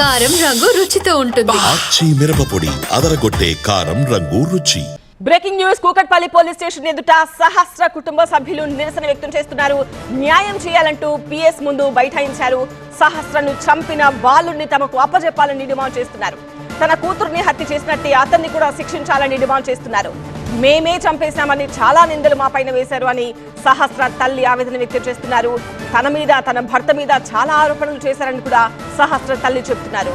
కారం రంగు రుచితో ఉంటుంది. ఆచి మిరపపొడి అదరగొట్టే కారం రంగు రుచి. Breaking news Kukatpally police station ఎదుట సహస్ర కుటుంబ సభ్యులు నిరసన వ్యక్తం చేస్తున్నారు. న్యాయం చేయాలంటూ పిఎస్ ముందు బైఠాయించారు. సహస్రను చంపిన బాలుని తమకు అప్పజెప్పాలని డిమాండ్ చేస్తున్నారు. తన కూతుర్ని హత్య చేసినట్టు అతన్ని కూడా శిక్షించాలని డిమాండ్ చేస్తున్నారు. మేమే చంపేశామని చాలా నిందలు మా పైన వేశారు అని సహస్ర తల్లి ఆవేదన వ్యక్తం చేస్తున్నారు. తన మీద తన భర్త మీద చాలా ఆరోపణలు చేశారని కూడా సహస్ర తల్లి చెబుతున్నారు.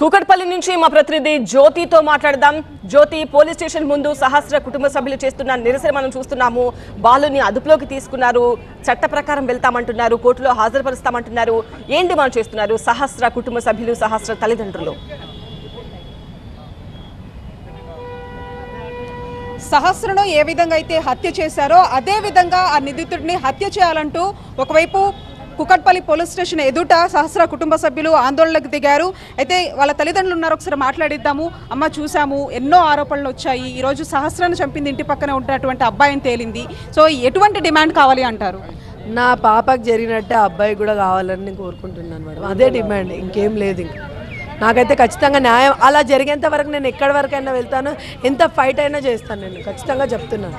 కూకట్పల్లి నుంచి మా ప్రతినిధి జ్యోతితో మాట్లాడదాం. జ్యోతి పోలీస్ స్టేషన్ ముందు సహస్ర కుటుంబ సభ్యులు చేస్తున్న నిరసన మనం చూస్తున్నాము. బాలుని అదుపులోకి తీసుకున్నారు. చట్ట ప్రకారం వెళ్తామంటున్నారు. కోర్టులో హాజరుపరుస్తామంటున్నారు. ఏం డిమాండ్ చేస్తున్నారు? సహస్ర కుటుంబ సభ్యులు సహస్ర తల్లిదండ్రులు. సహస్రను ఏ విధంగా అయితే హత్య చేశారో అదే విధంగా ఆ నిందితుడిని హత్య చేయాలంటూ ఒకవైపు కుకట్పల్లి పోలీస్ స్టేషన్ ఎదుట సహస్ర కుటుంబ సభ్యులు ఆందోళనకు దిగారు. అయితే వాళ్ళ తల్లిదండ్రులు ఉన్నారు. ఒకసారి మాట్లాడిద్దాము. అమ్మ చూసాము ఎన్నో ఆరోపణలు వచ్చాయి. ఈరోజు సహస్రాన్ని చంపింది ఇంటి పక్కన ఉన్నటువంటి అబ్బాయిని తేలింది. సో ఎటువంటి డిమాండ్ కావాలి అంటారు? నా పాపకు జరిగినట్టే ఆ అబ్బాయి కూడా కావాలని నేను కోరుకుంటున్నాను మేడం. అదే డిమాండ్. ఇంకేం లేదు ఇంకా. నాకైతే ఖచ్చితంగా న్యాయం. అలా జరిగేంత వరకు నేను ఎక్కడి వరకైనా వెళ్తాను. ఎంత ఫైట్ అయినా చేస్తాను నేను. ఖచ్చితంగా చెప్తున్నాను.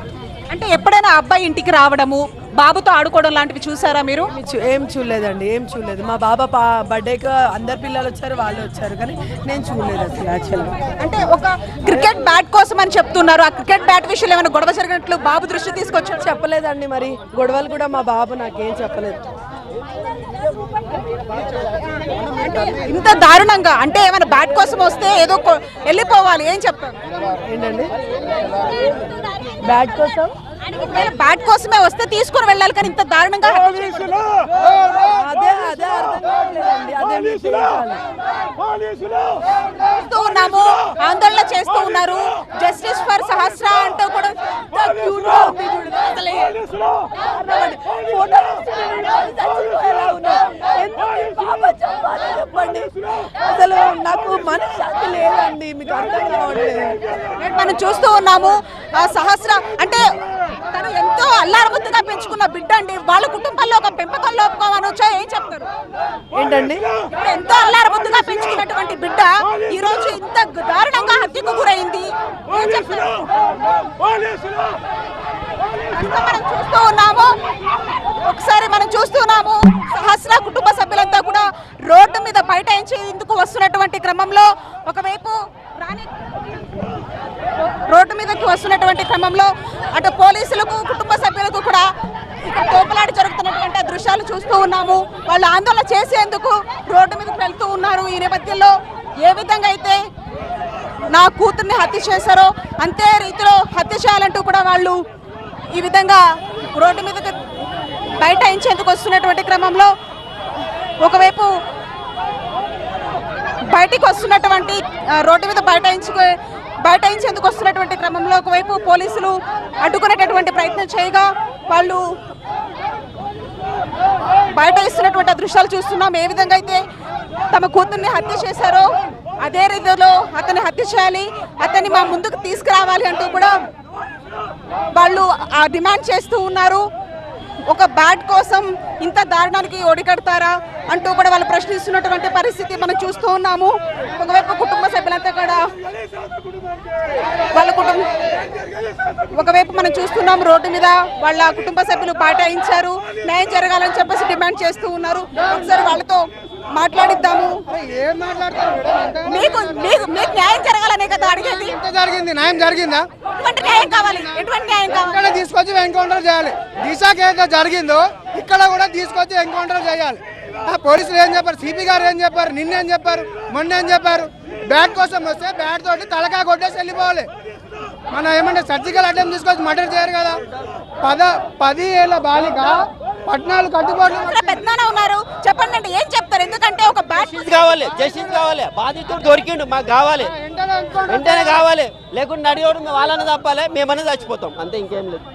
అంటే ఎప్పుడైనా అబ్బాయి ఇంటికి రావడము బాబుతో ఆడుకోవడం లాంటివి చూసారా మీరు? ఏం చూడలేదండి ఏం చూడలేదు. మా బాబా బర్త్డేకి అందరు పిల్లలు వచ్చారు వాళ్ళు వచ్చారు కానీ నేను చూడలేదు అసలు యాక్చువల్గా అంటే ఒక క్రికెట్ బ్యాట్ కోసం అని చెప్తున్నారు. ఆ క్రికెట్ బ్యాట్ విషయంలో ఏమైనా గొడవ జరిగినట్లు బాబు దృష్టి తీసుకొచ్చారు? చెప్పలేదండి మరి. గొడవలు కూడా మా బాబు నాకేం చెప్పలేదు. ఇంత దారుణంగా అంటే ఏమైనా బ్యాట్ కోసం వస్తే ఏదో వెళ్ళిపోవాలి ఏం చెప్తారు ఏంటండి? బ్యాట్ కోసం? బ్యాట్ కోసమే వస్తే తీసుకొని వెళ్ళాలి కానీ ఇంత దారుణంగా ఉన్నాము ఆందోళన చేస్తూ ఉన్నారు. జస్టిస్ ఫర్ సహస్ర అంటూ కూడా. అసలు నాకు మనశ్శాంతి లేదండి. మీకు అర్థం కావట్లేదు. మనం చూస్తూ ఉన్నాము. ఆ సహస్ర అంటే అల్లారముద్దుగా పెంచుకున్న బిడ్డ అండి వాళ్ళ కుటుంబంలో ఒక పెంపకం లోపం అనొచ్చా ఏం చెప్తారు? ఏంటండి? ఎంతో అల్లారముద్దుగా పెంచుకున్నటువంటి బిడ్డ ఈ రోజు ఇంత దారుణంగా హత్యకు గురైంది. ఏం చెప్తారు? ప్రస్తుతం మనం చూస్తూ ఉన్నాము. ఒకసారి మనం చూస్తున్నాము సహస్ర కుటుంబ సభ్యులంతా కూడా రోడ్డు మీద బైఠాయించి ఇందుకు వస్తున్నటువంటి క్రమంలో ఒకవైపు రోడ్డు మీదకి వస్తున్నటువంటి క్రమంలో అటు పోలీసులకు కుటుంబ సభ్యులకు కూడా ఇక్కడ తోపులాట జరుగుతున్నటువంటి దృశ్యాలు చూస్తూ ఉన్నాము. వాళ్ళు ఆందోళన చేసేందుకు రోడ్డు మీదకి వెళ్తూ ఉన్నారు. ఈ నేపథ్యంలో ఏ విధంగా అయితే నా కూతుర్ని హత్య చేశారో అంతే రీతిలో హత్య చేయాలంటూ కూడా వాళ్ళు ఈ విధంగా రోడ్డు మీదకి బైఠాయించేందుకు వస్తున్నటువంటి క్రమంలో ఒకవైపు బయటికి వస్తున్నటువంటి రోడ్డు మీద బైఠాయించుకు బైఠాయించేందుకు వస్తున్నటువంటి క్రమంలో ఒకవైపు పోలీసులు అడ్డుకునేటటువంటి ప్రయత్నం చేయగా వాళ్ళు బయట ఇస్తున్నటువంటి దృశ్యాలు చూస్తున్నాం. ఏ విధంగా అయితే తమ కూతుర్ని హత్య చేశారో అదే రీతిలో అతన్ని హత్య చేయాలి అతన్ని మా ముందుకు తీసుకురావాలి అంటూ కూడా వాళ్ళు ఆ డిమాండ్ చేస్తూ ఉన్నారు. ఒక బ్యాట్ కోసం ఇంత దారుణానికి ఒడికడతారా అంటూ కూడా వాళ్ళు ప్రశ్నిస్తున్నటువంటి పరిస్థితి మనం చూస్తూ ఉన్నాము. ఒకవైపు కుటుంబ సభ్యులంతా కూడా వాళ్ళ కుటుంబం ఒకవైపు మనం చూస్తున్నాం రోడ్డు మీద వాళ్ళ కుటుంబ సభ్యులు పాటాయించారు. న్యాయం జరగాలని చెప్పేసి డిమాండ్ చేస్తూ ఉన్నారు. ఒకసారి వాళ్ళతో మాట్లాడిద్దాము. మీకు మీకు మీకు న్యాయం జరగాలనే కదా అడిగేది? జరిగింది? న్యాయం జరిగిందా? ఎటువంటి న్యాయం కావాలి? ఎటువంటి న్యాయం కావాలి? ఇక్కడ తీసుకొచ్చి ఎన్కౌంటర్ చేయాలి? దిశాకి ఏదైతే జరిగిందో ఇక్కడ కూడా తీసుకొచ్చి ఎన్కౌంటర్ చేయాలి. ఆ పోలీసులు ఏం చెప్పారు? సిపి గారు ఏం చెప్పారు? నిన్న ఏం చెప్పారు? మొన్న ఏం చెప్పారు? బ్యాట్ కోసం వస్తే బ్యాట్ తోటి తలకాయ కొట్టేసి వెళ్ళిపోవాలి. మన ఏమంటే సర్జికల్ అటెంప్ట్ తీసుకొచ్చి మర్డర్ చేయరు కదా. పద పది ఏళ్ళ బాలిక పద్నాలుగు కట్టుబాట్లు ఉన్నారు. చెప్పండి అండి ఏం చెప్తారు? ఎందుకంటే ఒక జస్టిస్ కావాలి జస్టిస్ కావాలి. బాధితుడు దొరికిండు మాకు కావాలి. వెంటనే కావాలి. లేకుంటే అడిగోడు మేము వాళ్ళని తప్పాలి మేమనే చచ్చిపోతాం. అంతే ఇంకేం లేదు.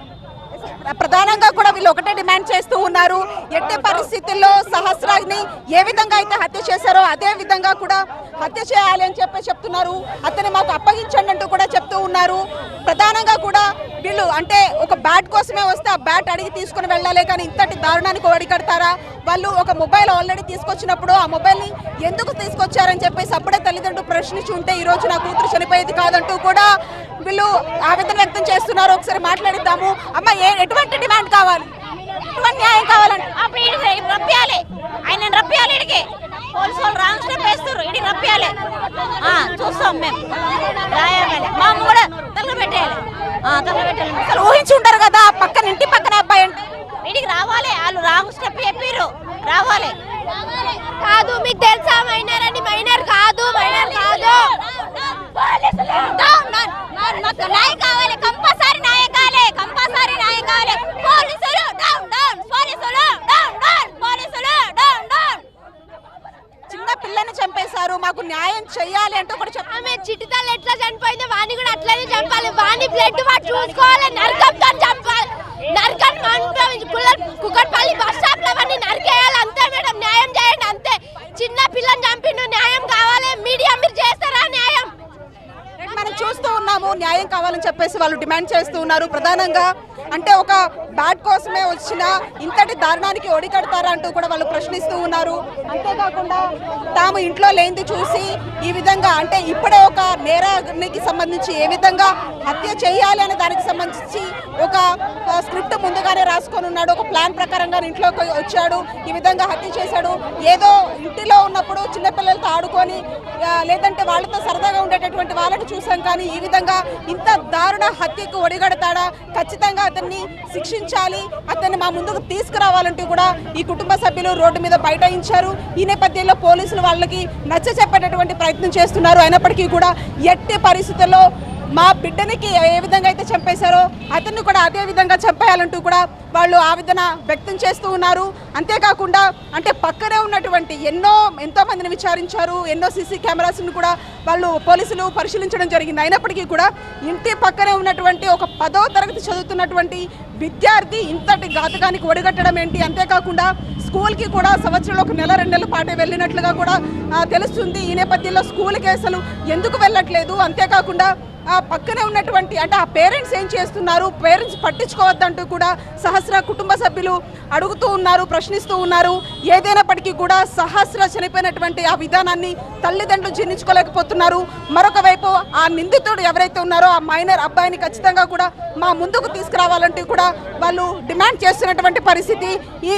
ప్రధానంగా కూడా వీళ్ళు ఒకటే డిమాండ్ చేస్తూ ఉన్నారు. ఎట్టి పరిస్థితుల్లో సహస్రాన్ని ఏ విధంగా అయితే హత్య చేశారో అదే విధంగా కూడా హత్య చేయాలి అని చెప్పి చెప్తున్నారు. అతన్ని మాకు అప్పగించండి అంటూ కూడా చెప్తూ ఉన్నారు. ప్రధానంగా కూడా వీళ్ళు అంటే ఒక బ్యాట్ కోసమే వస్తే ఆ బ్యాట్ అడిగి తీసుకుని వెళ్ళాలి కానీ ఇంతటి దారుణానికి ఒడిగడతారా వాళ్ళు ఒక మొబైల్ ఆల్రెడీ తీసుకొచ్చినప్పుడు ఆ మొబైల్ని ఎందుకు తీసుకొచ్చారని చెప్పేసి అప్పుడే తల్లిదండ్రులు ప్రశ్నించి ఉంటే ఈ రోజు నా కూతురు చనిపోయేది కాదంటూ కూడా వీళ్ళు ఆవేదన వ్యక్తం చేస్తున్నారు. ఒకసారి మాట్లాడిద్దాము. అమ్మ ఏ ఎటువంటి డిమాండ్ కావాలి. ఎటువంటి న్యాయం కావాలంటే అప్పుడు ఈడికి రప్పియాలి. ఆయన రప్పియాలి ఇడికి పోలీసు వాళ్ళు రాంగ్ స్టెప్ వేస్తారు ఇడికి రప్పియాలి. ఆ, చూస్తాం మేము. రాయాలి మా అమ్మ కూడా ఆ, తగలబెట్టాలి అసలు ఊహించి ఉంటారు కదా పక్కన ఇంటి పక్కన అబ్బాయి అంటే. ఇడికి రావాలి. వాళ్ళు రాంగ్ స్టెప్ చెప్పిర్రు. రావాలి. కాదు మీకు తెలుసా మైనర్ అని మైనర్ కాదు మైనర్ కాదు. న్యాయం కావాలి కంపల్సరీ న్యాయం కావాలి కంపల్సరీ న్యాయం కావాలి పోలీసులు డౌన్ డౌన్ పోలీసులు డౌన్ డౌన్ పోలీసులు డౌన్ డౌన్ చిన్న పిల్లని చంపేశారు మాకు న్యాయం చెయ్యాలి అంటూ చిట్టితల్లి ఎట్లా చనిపోయింది వాణి కూడా అట్లనే చంపాలి. వాణి బ్లడ్ వాడు చూసుకోవాలి నరకంతో చంపాలి. నరకం కుక్కట్పల్లి బస్ స్టాప్లో అవన్నీ నరికేయాలి. అంతే మేడం న్యాయం చేయండి అంతే. చిన్న పిల్లని చంపిండు న్యాయం కావాలి. మీడియా మీరు చేస్తారా న్యాయం? మనం చూస్తూ ఉన్నాము న్యాయం కావాలని చెప్పేసి వాళ్ళు డిమాండ్ చేస్తూ ఉన్నారు. ప్రధానంగా అంటే ఒక బ్యాట్ కోసమే వచ్చిన ఇంతటి దారుణానికి ఒడికడతారా అంటూ కూడా వాళ్ళు ప్రశ్నిస్తూ ఉన్నారు. అంతేకాకుండా తాము ఇంట్లో లేనిది చూసి ఈ విధంగా అంటే ఇప్పుడే ఒక నేరానికి సంబంధించి ఏ విధంగా హత్య చేయాలి అనే దానికి సంబంధించి ఒక స్క్రిప్ట్ ముందుగానే రాసుకొని ఉన్నాడు. ఒక ప్లాన్ ప్రకారంగా ఇంట్లోకి వచ్చాడు. ఈ విధంగా హత్య చేశాడు. ఏదో ఇంటిలో ఉన్నప్పుడు చిన్నపిల్లలతో ఆడుకొని లేదంటే వాళ్ళతో సరదాగా ఉండేటటువంటి వాళ్ళని చూసాం కానీ ఈ విధంగా ఇంత దారుణ హత్యకు ఒడిగడతాడా? ఖచ్చితంగా అతన్ని శిక్షించాలి అతన్ని మా ముందుకు తీసుకురావాలంటూ కూడా ఈ కుటుంబ సభ్యులు రోడ్డు మీద బైఠాయించారు. ఈ నేపథ్యంలో పోలీసులు వాళ్ళకి నచ్చ చెప్పేటటువంటి ప్రయత్నం చేస్తున్నారు. అయినప్పటికీ కూడా ఎట్టి పరిస్థితుల్లో మా బిడ్డనికి ఏ విధంగా అయితే చంపేశారో అతన్ని కూడా అదే విధంగా చంపేయాలంటూ కూడా వాళ్ళు ఆవేదన వ్యక్తం చేస్తూ ఉన్నారు. అంతేకాకుండా అంటే పక్కనే ఉన్నటువంటి ఎన్నో ఎంతో మందిని విచారించారు. ఎన్నో సీసీ కెమెరాస్ను కూడా వాళ్ళు పోలీసులు పరిశీలించడం జరిగింది. అయినప్పటికీ కూడా ఇంటి పక్కనే ఉన్నటువంటి ఒక పదో తరగతి చదువుతున్నటువంటి విద్యార్థి ఇంతటి ఘాతకానికి ఒడిగట్టడం ఏంటి? అంతేకాకుండా స్కూల్కి కూడా సంవత్సరంలో ఒక నెల రెండు నెలల పాటే వెళ్ళినట్లుగా కూడా తెలుస్తుంది. ఈ నేపథ్యంలో స్కూల్కి అసలు ఎందుకు వెళ్ళట్లేదు? అంతేకాకుండా పక్కనే ఉన్నటువంటి అంటే ఆ పేరెంట్స్ ఏం చేస్తున్నారు? పేరెంట్స్ పట్టించుకోవద్దంటూ కూడా సహస్ర కుటుంబ సభ్యులు అడుగుతూ ఉన్నారు ప్రశ్నిస్తూ ఉన్నారు. ఏదైనప్పటికీ కూడా సహస్ర చనిపోయినటువంటి ఆ విధానాన్ని తల్లిదండ్రులు జీర్ణించుకోలేకపోతున్నారు. మరొక వైపు ఆ నిందితుడు ఎవరైతే ఉన్నారో ఆ మైనర్ అబ్బాయిని ఖచ్చితంగా కూడా మా ముందుకు తీసుకురావాలంటూ కూడా వాళ్ళు డిమాండ్ చేస్తున్నటువంటి పరిస్థితి. ఈ